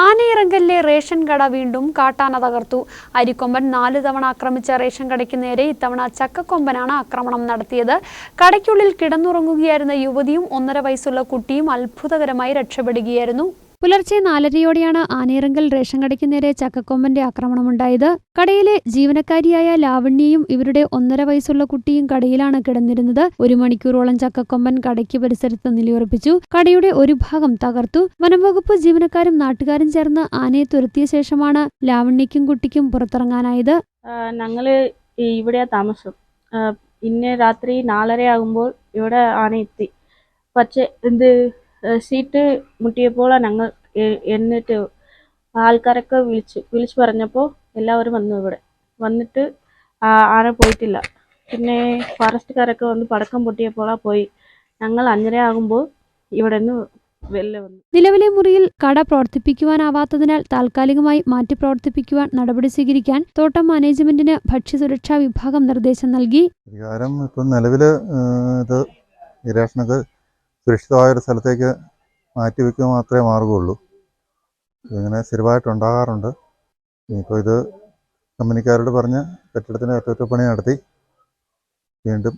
ആനയിറങ്കലിലെ ration കട വീണ്ടും കാട്ടാന തകർത്തു. അരിക്കൊമ്പൻ നാല് തവണ ആക്രമിച്ച റേഷൻ കടയ്ക്ക് നേരെ ഇത്തവണ ചക്കക്കൊമ്പനാണ് ആക്രമണം നടത്തിയത്. കടയ്ക്കുള്ളിൽ കിടന്നുറങ്ങുകയായിരുന്ന യുവതിയും ഒന്നര വയസ്സുള്ള കുട്ടിയും അത്ഭുതകരമായി രക്ഷപ്പെടുകയായിരുന്നു. പുലർച്ചെ നാലരയോടെയാണ് ആനയിറങ്കൽ റേഷൻ കടയ്ക്ക് നേരെ ചക്കക്കൊമ്പന്റെ ആക്രമണമുണ്ടായത്. കടയിലെ ജീവനക്കാരിയായ ലാവണ്യയും ഇവരുടെ ഒന്നര വയസ്സുള്ള കുട്ടിയും കടയിലാണ് കിടന്നിരുന്നത്. ഒരു മണിക്കൂറോളം ചക്കക്കൊമ്പൻ കടയ്ക്ക് പരിസരത്ത് നിലയുറപ്പിച്ചു. കടയുടെ ഒരു ഭാഗം തകർത്തു. വനംവകുപ്പ് ജീവനക്കാരും നാട്ടുകാരും ചേർന്ന് ആനയെ തുരത്തിയ ശേഷമാണ് ലാവണ്യയ്ക്കും കുട്ടിക്കും പുറത്തിറങ്ങാനായത്. ഞങ്ങൾ ഇവിടെ താമസം. ഇന്ന് രാത്രി നാലര ആകുമ്പോൾ ഇവിടെ ആന എത്തി പക്ഷേ ഇത് സീറ്റ് മുട്ടിയപ്പോൾ ഞങ്ങൾ എന്നിട്ട് ആൾക്കാരൊക്കെ വിളിച്ചു വിളിച്ചു പറഞ്ഞപ്പോൾ എല്ലാവരും വന്നു ഇവിടെ. വന്നിട്ട് ആരെ ആന പോയിട്ടില്ല. പിന്നെ ഫോറസ്റ്റുകാരൊക്കെ വന്ന് പടക്കം പൊട്ടിയപ്പോഴാ പോയി. ഞങ്ങൾ അഞ്ചര ആകുമ്പോൾ ഇവിടെ നിന്ന് വന്നു. നിലവിലെ മുറിയിൽ കട പ്രവർത്തിപ്പിക്കുവാനാവാത്തതിനാൽ താൽക്കാലികമായി മാറ്റി പ്രവർത്തിപ്പിക്കുവാൻ നടപടി സ്വീകരിക്കാൻ തോട്ടം മാനേജ്മെന്റിന് ഭക്ഷ്യസുരക്ഷാ വിഭാഗം നിർദ്ദേശം നൽകി. നിലവിൽ ഇത് സുരക്ഷിതമായ ഒരു സ്ഥലത്തേക്ക് മാറ്റി വയ്ക്കുക മാത്രമേ മാർഗമുള്ളൂ. ഇതിങ്ങനെ സ്ഥിരമായിട്ട് ഉണ്ടാകാറുണ്ട് ഇനിയിപ്പോൾ ഇത് കമ്പനിക്കാരോട് പറഞ്ഞ് കെട്ടിടത്തിന്റെ അറ്റകുറ്റപ്പണി നടത്തി വീണ്ടും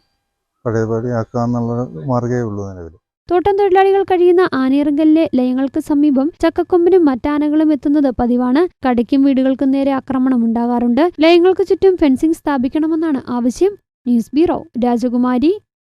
പഴയപടി ആക്കുക എന്നുള്ള മാർഗമേ ഉള്ളൂ നിലവിൽ തോട്ടം തൊഴിലാളികൾ കഴിയുന്ന ആനയിറങ്കലിലെ ലയങ്ങൾക്ക് സമീപം ചക്കക്കൊമ്പനും മറ്റാനകളും എത്തുന്നത് പതിവാണ്. കടയ്ക്കും വീടുകൾക്കും നേരെ ആക്രമണം ഉണ്ടാകാറുണ്ട്. ലയങ്ങൾക്ക് ചുറ്റും ഫെൻസിംഗ് സ്ഥാപിക്കണമെന്നാണ് ആവശ്യം. ന്യൂസ് ബ്യൂറോ രാജകുമാരി.